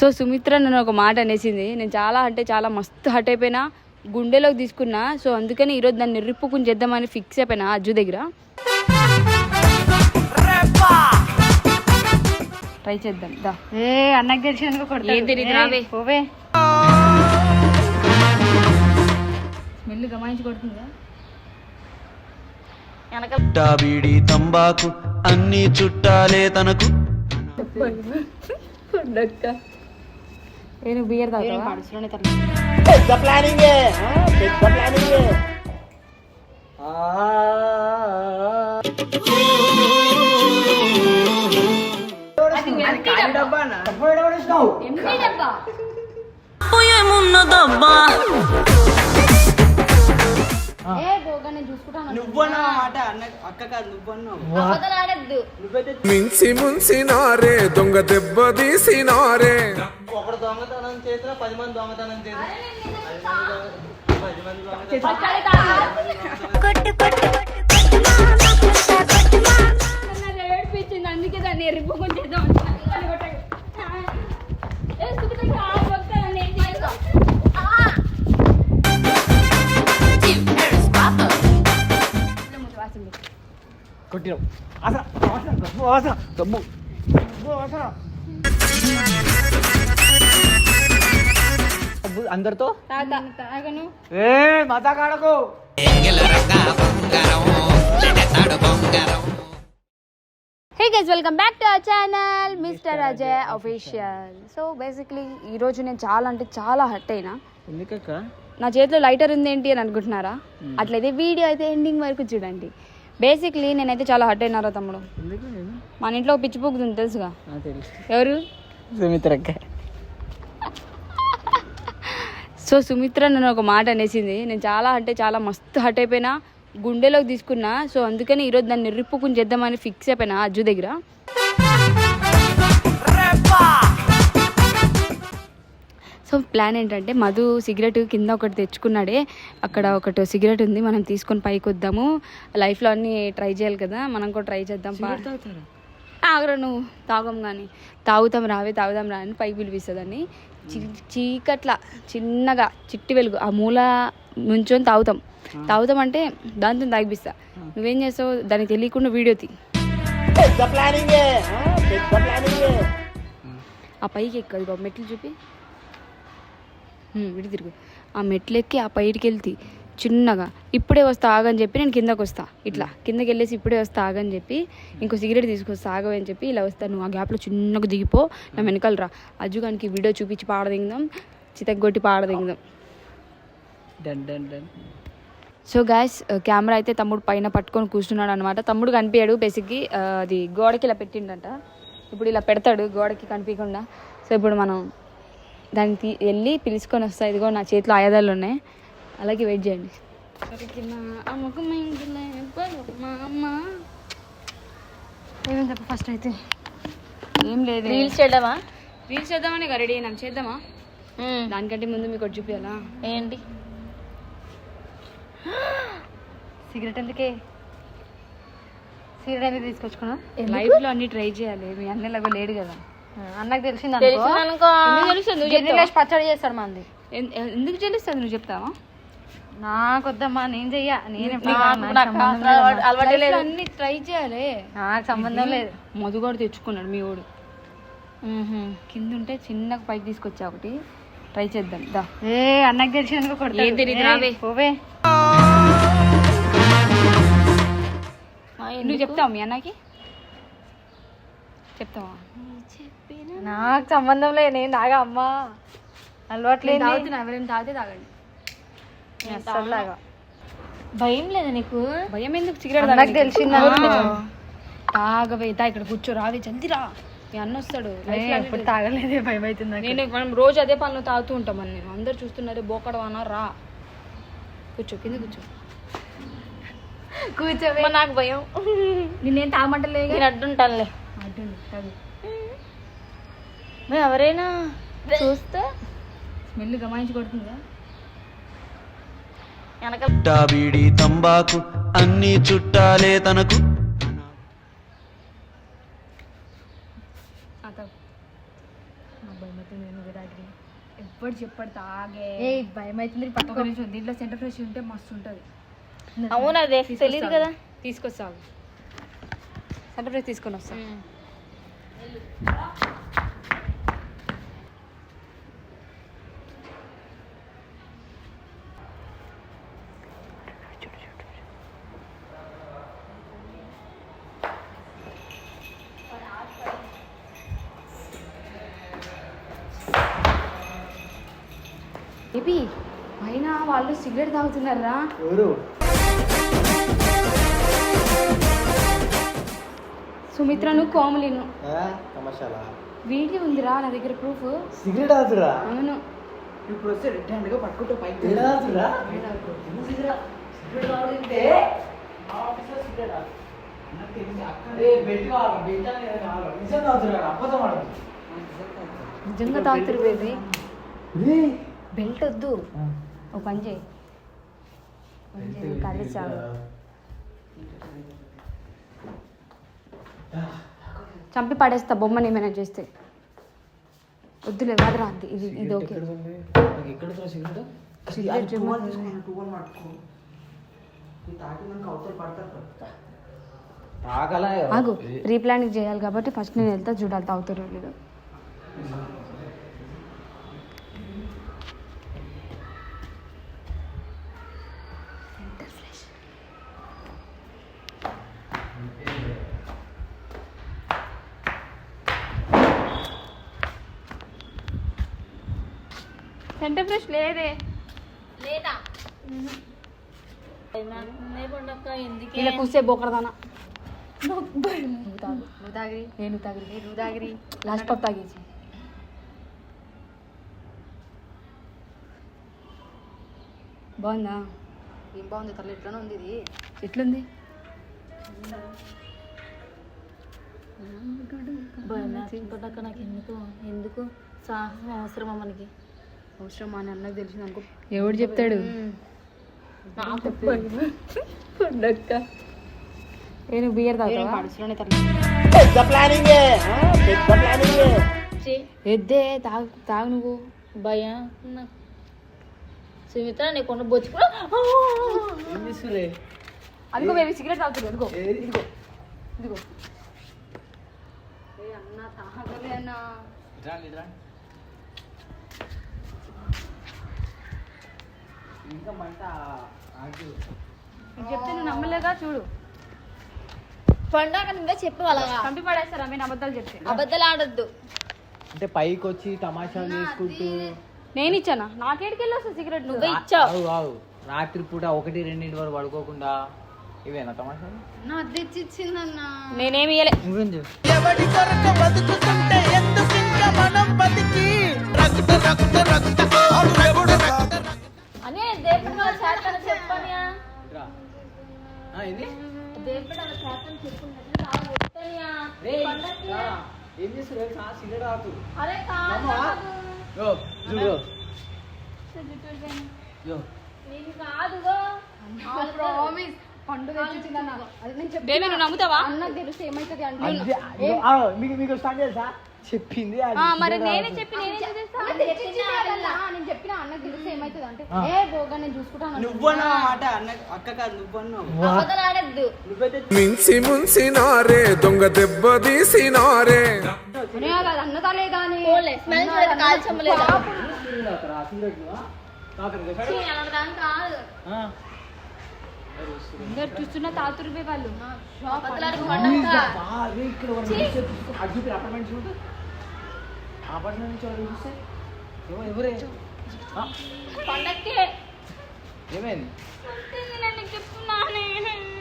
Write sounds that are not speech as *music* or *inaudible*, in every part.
So Sumitra నన్ను ఒక మాట అనేసింది. నేను చాలా అంటే చాలా మస్తు హట్ అయిపోయినా గుండెలోకి తీసుకున్నా. సో అందుకని ఈరోజు దాన్ని నిరుప్పుకుని చేద్దామని ఫిక్స్ అయిపోయినా అజ్జు దగ్గర. ట్రై చేద్దాం. దా. ఏ అన్నకు తెలిసినందుకు కొడతాడు. ఏం తెలీదు, ఏయ్, రావే. పోవే. స్మెల్ గమాయించి కొడుతుందా? తంబాకు అన్ని చుట్టాలే తనకు. బియర్ తాగుతావా? ఏ అన్న. అక్క కాదు నువ్వన్నావు. అబద్ధాలు ఆడద్దు నువ్వైతే మించి ముంచినారే దొంగ దెబ్బ తీసినారే. ఒకడు దొంగతనం చేసినా పది మంది దొంగతనం చేసినా? పది మంది దొంగతనం ఏడిపించింది అందుకే దాన్ని పెట్టు. కొట్టినావు అసలు అవసరం డబ్బు అవసరం డబ్బు డబ్బు అవసరం డబ్బు అందరితో. ఏ మతా కాడకు. Hey welcome back to our channel mister Ajay official so basically ఈరోజు నేను చాలా అంటే చాలా హర్ట్ అయినా. ఎందుకక్క? నా చేతిలో లైటర్ ఉంది ఏంటి అని అనుకుంటున్నారా? అట్లయితే వీడియో అయితే ఎండింగ్ వరకు చూడండి. బేసిక్లీ నేనైతే చాలా హర్ట్ అయినారా తమ్ముడు. మన ఇంట్లో పిచ్చి పోగుతుంది తెలుసుగా? తెలుసు. ఎవరు? సుమిత్రక్క. సో సుమిత్ర నన్ను ఒక మాట అనేసింది. నేను చాలా అంటే చాలా మస్తు హర్ట్ అయిపోయినా గుండెలోకి తీసుకున్నా. సో అందుకని ఈరోజు దాన్ని నిరుప్పుకుని చేద్దామని ఫిక్స్ అయిపోయినా అజ్జు దగ్గర. సో ప్లాన్ ఏంటంటే మధు సిగరెట్ కింద ఒకటి తెచ్చుకున్నాడే. అక్కడ ఒకటి సిగరెట్ ఉంది మనం తీసుకొని పైకి వద్దాము. లైఫ్లో అన్నీ ట్రై చేయాలి కదా మనం కూడా ట్రై చేద్దాం ఆగరా నువ్వు? తాగం కానీ తాగుతాం రావే తాగుదాం రా అని పైకి పిలిపిస్తుందని చీకట్ల చిన్నగా చిట్టి వెలుగు ఆ మూల నుంచొని తాగుతాం. తాగుతాం అంటే దాంతో తాగిపిస్తా. నువ్వేం చేస్తావు దానికి తెలియకుండా వీడియో తీ. ఆ పైకి ఎక్కదు బాబు మెట్లు చూపి. ఇటు తిరుగు. ఆ మెట్లు ఎక్కి ఆ పైకి వెళ్తి చిన్నగా ఇప్పుడే వస్తా ఆగని చెప్పి నేను కిందకు వస్తా. ఇట్లా కిందకి వెళ్ళేసి ఇప్పుడే వస్తా ఆగని చెప్పి ఇంకో సిగరెట్ తీసుకొస్తా ఆగవని చెప్పి ఇలా వస్తా నువ్వు ఆ గ్యాప్లో చిన్నగా దిగిపో నా వెనకాల రా. అజ్జుగానికి వీడియో చూపించి పాడదిందాం చితగ్గొట్టి పాడదిందాం done done done. So guys camera అయితే తమ్ముడు పైన పట్టుకొని కూర్చున్నాడు అనమాట తమ్ముడు కనిపించాడు బేసిక్కి అది గోడకి ఇలా పెట్టిండంట. ఇప్పుడు ఇలా పెడతాడు గోడకి కనిపించకుండా సో ఇప్పుడు మనం దాన్ని తీ వెళ్ళి పిలుచుకొని వస్తా. ఇదిగో నా చేతిలో ఆయుధాలు ఉన్నాయి. అలాగే వెయిట్ చేయండి. ఏమేం చెప్పు ఫస్ట్ అయితే? ఏం లేదు. రీల్స్ చేయడమా రీల్స్ చేద్దామని రెడీ అయినాం. చేద్దామా? దానికంటే ముందు మీకు ఒకటి చూపించాలా ఏంటి? సిగరెట్ ఎందుకే? సిగరెట్ ఎందుకు తీసుకొచ్చుకున్నా లైఫ్లో అన్ని ట్రై చేయాలి. మీ అన్నలాగా లేడు కదా. అన్నకు తెలిసింది చెప్తావా? పచ్చడి చేస్తాడు మంది. ఎందుకు తెలుస్తుంది నువ్వు చెప్తావా? నాకు వద్దమ్మా నేను చెయ్య. నేను. అన్ని ట్రై చేయాలి. నాకు సంబంధం లేదు. మధుగాడు తెచ్చుకున్నాడు మీ వాడు కింద ఉంటే చిన్నగా పైకి తీసుకొచ్చా ఒకటి. ట్రై చేద్దాం. దా. ఏ అన్నకు తెలిసినందుకు. పోవే. నువ్వు చెప్తావా మీ అన్నకి? చెప్తావా? నాకు సంబంధం లేదు నేను తాగా అమ్మా. అలవాట్లేదు తాగుతున్నా ఎవరైనా తాగితే తాగండి. అసలులాగా భయం లేదా నీకు? భయం ఎందుకు? సిగరెట్ నాకు తెలిసిందా తాగవే తా ఇక్కడ కూర్చో రావే జల్దీ రా మీ అన్న వస్తాడు ఎప్పుడు తాగలేదే భయం అవుతుంది. నేను మనం రోజు అదే పనులు తాగుతూ ఉంటాం అని నేను అందరు చూస్తున్నారు బోకడవానా రా. కూర్చో కింద కూర్చో. కూర్చోవే. నాకు భయం. నిన్నేం తాగమంటలే నేను అడ్డుంటానులే. మరి ఎవరైనా చూస్తే? స్మెల్ గమాయించి కొడుతుందా? వెనక చుట్టా బీడి తంబాకు అన్ని చుట్టాలే తనకు. ఎప్పుడు చెప్పడు తాగే. ఏ భయం అవుతుంది పట్టుకో. నిమిషం దీంట్లో సెంటర్ ఫ్రెష్ ఉంటే మస్తు ఉంటుంది. అవును అదే తెలియదు కదా. తీసుకొస్తావు సెంటర్ ఫ్రెష్ తీసుకొని వస్తా. ఏపీ పైన వాళ్ళు సిగరెట్ తాగుతున్నారా? ఎవరు? సుమిత్రను కోమలిను. వీడియో ఉందిరా నా దగ్గర ప్రూఫ్. సిగరెట్ ఆతురా అవును. ఇప్పుడు వస్తే రెడ్ హ్యాండ్గా పట్టుకుంటే పైకి నిజంగా తాగుతారు? బేబీ. బెల్ట్ వద్దు. ఓ పని చేయి. కర్రీ చాలు. చంపి పడేస్తా బొమ్మని ఏమైనా చేస్తే. వద్దులే అది ఇది ఇది ఓకే. సిగరెట్ ఆగు రీప్లానింగ్ చేయాలి కాబట్టి ఫస్ట్ నేను వెళ్తా చూడాలి తాగుతారో లేదో. సెంటర్ ఫ్రెష్ లేదే. లేదా? ఇలా కూసే బోకడదానా. నువ్వు తాగు. నువ్వు తాగిరి. నేను తాగి నువ్వు తాగిరి. లాస్ట్ పాప్ తాగేసి. బాగుందా? ఏం బాగుంది? తల్లి ఎట్లనే ఉంది ఇది. ఎట్లుంది? నాకు ఎందుకు? ఎందుకు? సాహసం అవసరమా మనకి? అవసరం అని అన్నకు తెలిసింది అనుకో. ఎవడు చెప్తాడు? నేను బియర్ ఎద్దే తాగు తాగు నువ్వు. భయం నాకు సుమిత్ర నీ కొండ అదిగో బేబీ సిగరెట్ తాగుతుంది. అదిగో ఇదిగో. ఇదిగో. ఏ అన్న తాగలే అన్న ఇట్రా ఇట్రా ఇంకా మంట ఆగు నీకు చెప్తే నువ్వు నమ్మలేగా చూడు. పండగ నువ్వే చెప్పు అలాగా. చంపి పడేస్తారా? నేను అబద్ధాలు చెప్తే. అబద్ధాలు ఆడొద్దు. అంటే పైకి వచ్చి తమాషాలు చేసుకుంటూ నేను ఇచ్చానా? నాకేడికి వెళ్ళి వస్తా సిగరెట్ నువ్వు ఇచ్చావు. ఆగు. రాత్రి పూట ఒకటి రెండింటి వరకు పడుకోకుండా ఇవేనా తమాషాలు? నా తెచ్చిచ్చిందన్న నేనేమి ఇయ్యలే. నువ్వేం చెప్పు అని దేవుడు వాళ్ళ చేతను చెప్పని ఇట్రా. ఆ, ఏంది దేవుడు చేతను. ఏం చేస్తారు తెలుసా అరే కాదు నమ్మవా? యో చూడు యో నీకు కాదుగో ప్రామిస్ పండుగ తెచ్చిచ్చిందన్న అది నేను చెప్పి నమ్ముతావా అన్నకు తెలిస్తే ఏమైతుంది అంటే మీకు మీకు స్టార్ట్ చేసా చెప్పింది మరి నేనే. చెప్పి నేనే చెప్పిన ఏమైతుంది అంటే. ఏ బోగా నేను చూసుకుంటాను నువ్వన్నా మాట అన్న అక్క కాదు నువ్వన్నా అబద్ధాలు ఆడద్దు. నువ్వైతే మించి ముంచినారే దొంగ దెబ్బ తీసినారే అనే కాదు అన్నదా లేదా అని పోలే స్మెల్ లేదు కాల్చం లేదు సిగరెట్ తాగుతారా? సిగరెట్ నువ్వా? తాగుతారు కదా? ఛీ, అలాంటి దాని కాదు ఆ. అందరు చూస్తున్న తాతురు బే వాళ్ళు పండగ ఏమైంది?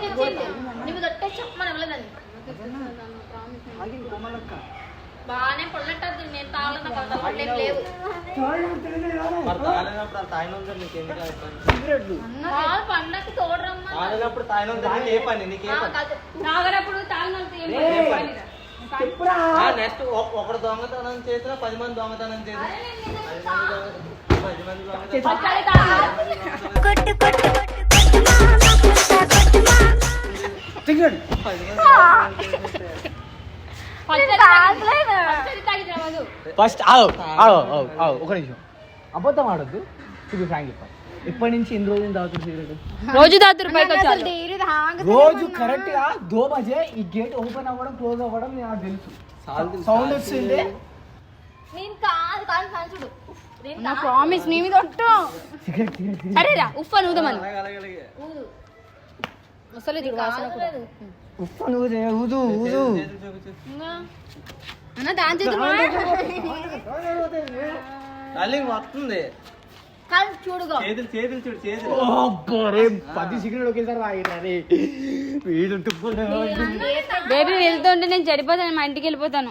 నీకు నువ్వు దొట్టే చెప్పమని కొమ్మలక్క. బాగానే పొల్లట్టద్దు నేను తాగలేదు నాకు అలవాటు ఏం లేవు. తోడరమ్మా తాగినప్పుడు పని? ఏం. పని? రా. చెప్పురా. నెక్స్ట్ ఒకడు దొంగతనం చేసినా పది మంది దొంగతనం చేసిన పది మంది దొంగ- పది మంది దొంగతనం పచ్చడి తాగు. సిగరెట్. ఫస్ట్ ఆవు ఆవు ఆవు ఆవు ఒక నిమిషం. అబద్ధం ఆడొద్దు. చూపి ఫ్రాంక్ చెప్పాలి. ఇప్పటి నుంచి ఎన్ని రోజులు తాగుతుంది సిగరెట్ రోజు పైకి రోజు కరెక్ట్గా దో బజే ఈ గేట్ ఓపెన్ అవ్వడం క్లోజ్ అవ్వడం నాకు తెలుసు. సౌండ్ వచ్చింది నేను కాదు కాదు కాదు చూడు. నేను నా ప్రామిస్ నీ మీద ఒట్టు. సిగరెట్ సిగరెట్ సరే రా ఉఫ్ అని ఊదమని. ఊదు. వస్తలేదు చూడు వాసన కూడా. ఉప్పు నువ్వు ఊదు ఊదు అన్న దాని చేతులు వస్తుంది కాదు చూడుగా చేతులు చేతులు చూడు చేతులు. అబ్బరే పది సిగరెట్ ఒకేసారి తాగినారే వీడు బేబీ వెళ్తుంటే నేను చెడిపోతాను మా ఇంటికి వెళ్ళిపోతాను.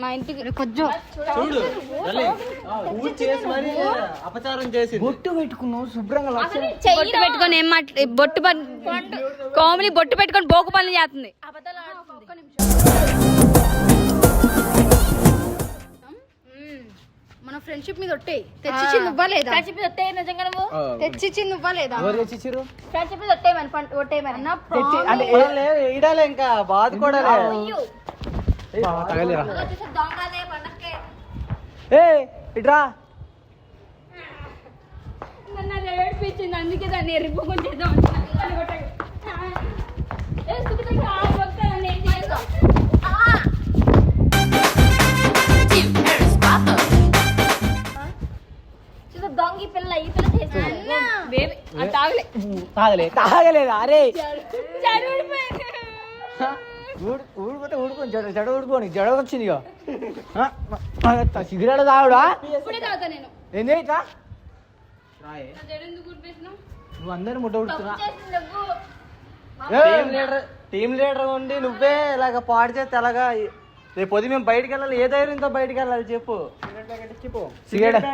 మా ఇంటికి కొంచెం చూడు. చేసి మరి అపచారం చేసింది. బొట్టు పెట్టుకున్నావు శుభ్రంగా బొట్టు పెట్టుకొని ఏం మాట్లా బొట్టు పన్- కోమలి బొట్టు పెట్టుకొని బోకు పనులు చేస్తుంది. మన ఫ్రెండ్షిప్ మీద ఒట్టే. తెచ్చిచ్చి నువ్వలేదా ఫ్రెండ్షిప్ ఒట్టే నిజంగా నువ్వు? తెచ్చిచ్చి నువ్వలేదా ఎవరు తెచ్చిచ్చిర్రు ఫ్రెండ్షిప్ ఒట్టేయమని పంట ఒట్టేయమని నా తెచ్చి అంటే ఇడాలి ఇంకా. బాధ కూడా పండక్కే. ఏ ఇట్రా. నన్ను అది ఏడిపించింది అందుకే దాన్ని ఎరిపోకొని చేద్దాం ఏ సుఖిత వస్తాను నేను చేస్తా చూడు తాగలే. తాగలే. తాగలేదు? అరే. ఊడిపోతే ఊడుకొని జడ జడ ఊడుకోని జడ వచ్చింది ఇక సిగరెట్ తాగుడా? ఏంది నువ్వు అందరిని ముట్ట ఉడుతున్నా చేసింది నువ్వు. టీం లీడర్ టీం లీడర్ ఉండి నువ్వే ఇలాగ పాడు చేస్తే ఎలాగా? రేపు పొద్దు మేము బయటికి వెళ్ళాలి. ఏ ధైర్యంతో బయటికి వెళ్ళాలి చెప్పు. సిగరెట్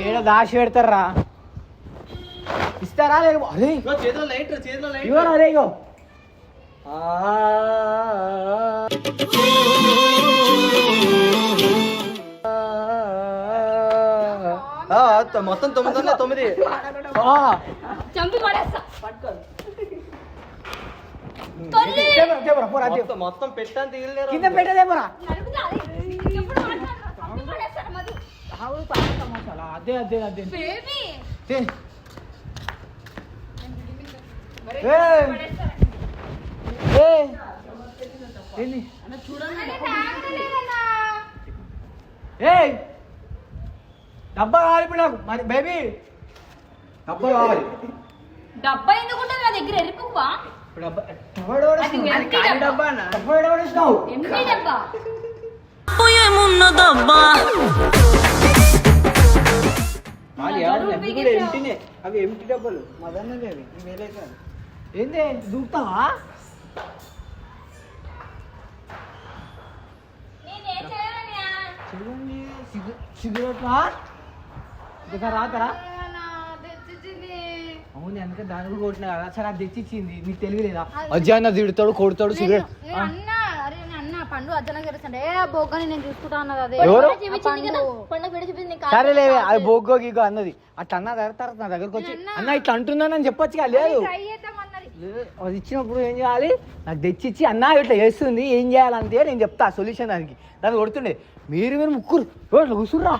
ఏడ దాచి పెడతారా? ఇస్తారా లేదు? అరే చేతిలో లైట్ చేతిలో లైట్ ఇవ్వరా అరే ఇగో? మొత్తం తొమ్మిది ఉన్నాయి తొమ్మిది. మొత్తం పెట్టని తీయలేరు? కింద పోరా నడుపుతా ఎప్పుడు మాట్లాడతా పంపి పడేస్తాను ఆవులు తాగుతా మసాలా. అదే అదే అదే బేబీ తే. ఏయ్. ఏయ్. ఏంది? ఏయ్ డబ్బా కావాలి ఇప్పుడు నాకు మరి బేబీ డబ్బా కావాలి డబ్బా ఎందుకు ఉంటుంది నా దగ్గర ఎరుపువా డబ్బా డబ్బా. డబ్బా? అవి కూడా ఎంటీనే. అవి ఎంటీ డబ్బాలు. మదన్నది అవి వేరే కాదు. ఏంది దూకుతావా? చూడండి సిగ- సిగరెట్లా? ఇంకా రాతరా అవును అందుకే దాని కూడా కొట్టినా కదా. సరే అది తెచ్చిచ్చింది. నీకు తెలియలేదా? అజ్జాన్న తిడతాడు కొడతాడు సిగరెట్ అన్న అరే నేను అన్న పండు అర్జున గెలుస్తాడు ఏ బొగ్గని నేను చూసుకుంటా అన్నది అదే. ఎవరు? చూపించింది కదా? పండుగ విడి చూపించింది నీకు. సరే లేవే అది బొగ్గో గిగ్గో అన్నది. అట్లా అన్న తర్వాత తర్వాత నా దగ్గరకు వచ్చి అన్న. ఇట్లా అంటున్నానని చెప్పొచ్చు కదా లేదు. ట్రై చేద్దామన్నది లేదు, అది ఇచ్చినప్పుడు ఏం చేయాలి? నాకు తెచ్చిచ్చి అన్న ఇట్లా చేస్తుంది ఏం చేయాలంటే నేను చెప్తా సొల్యూషన్ దానికి. దాన్ని కొడుతుండే. మీరు మీరు ముగ్గురు ఓ, ఇట్లా కూర్చుర్రా?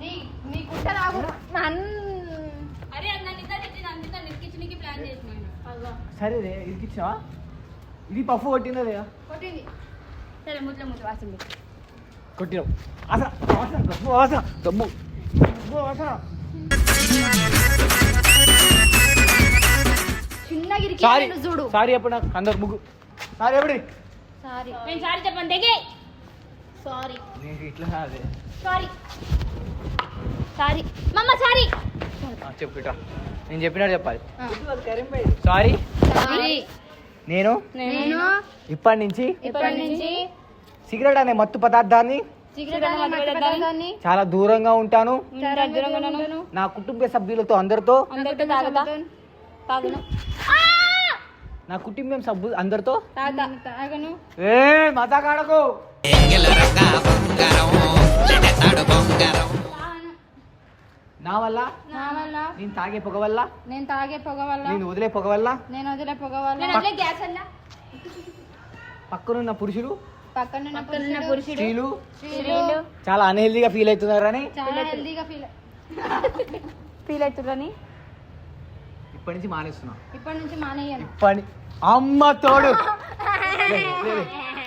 నీ నీకుంటే నాకు అరే అది నన్ను ఇద్దరు ఇచ్చింది అందుకే నిక్కించడానికి ప్లాన్ చేసినాను. సరే రే ఇది పప్పు కొట్టిందా లేదా కొట్టింది. సరే ముట్ల ముట్ల వాసింది కొట్టినావు అసలు వాసన గబ్బు వాసన దమ్ము గబ్బు వాసన. చిన్న గిరికి సారీ చూడు. సారీ ఎప్పుడు నాకు అందరు ముగ్గు. సారీ ఎప్పుడు సారీ. నేను సారీ చెప్పండి దిగే సారీ. నేను ఇట్లా అదే సారీ. సారీ. మమ్మ నేను చెప్పినట్టు చెప్పాలి. సారీ. సారీ. నేను? నేను. ఇప్పటి నుంచి? ఇప్పటి నుంచి. సిగరెట్ అనే మత్తు పదార్థాన్ని? సిగరెట్ అనే మత్తు పదార్థాన్ని చాలా దూరంగా ఉంటాను. చాలా దూరంగా ఉన్నాను. నా కుటుంబ సభ్యులతో అందరితో? అందరితో తాగుతా. తాగును. నా కుటుంబం సభ్యులు అందరితో? తాగుతా. తాగను. ఏ మజా కాడకు నా వల్ల? నా వల్ల. నేను తాగే పొగ వల్ల? నేను తాగే పొగ వల్ల. నేను వదిలే పొగ వల్ల? నేను వదిలే పొగ వల్ల. గ్యాస్ అన్నా పక్కనున్న పురుషులు? పక్కనున్న పురుషుడు స్త్రీలు? స్త్రీలు. చాలా అన్హెల్దీగా ఫీల్ అవుతున్నారని చాలా హెల్దీగా ఫీల్ ఫీల్ అవుతుందని ఇప్పటి నుంచి మానేస్తున్నా. ఇప్పటి నుంచి మానేయను. ఇప్పటి అమ్మ తోడు. *laughs*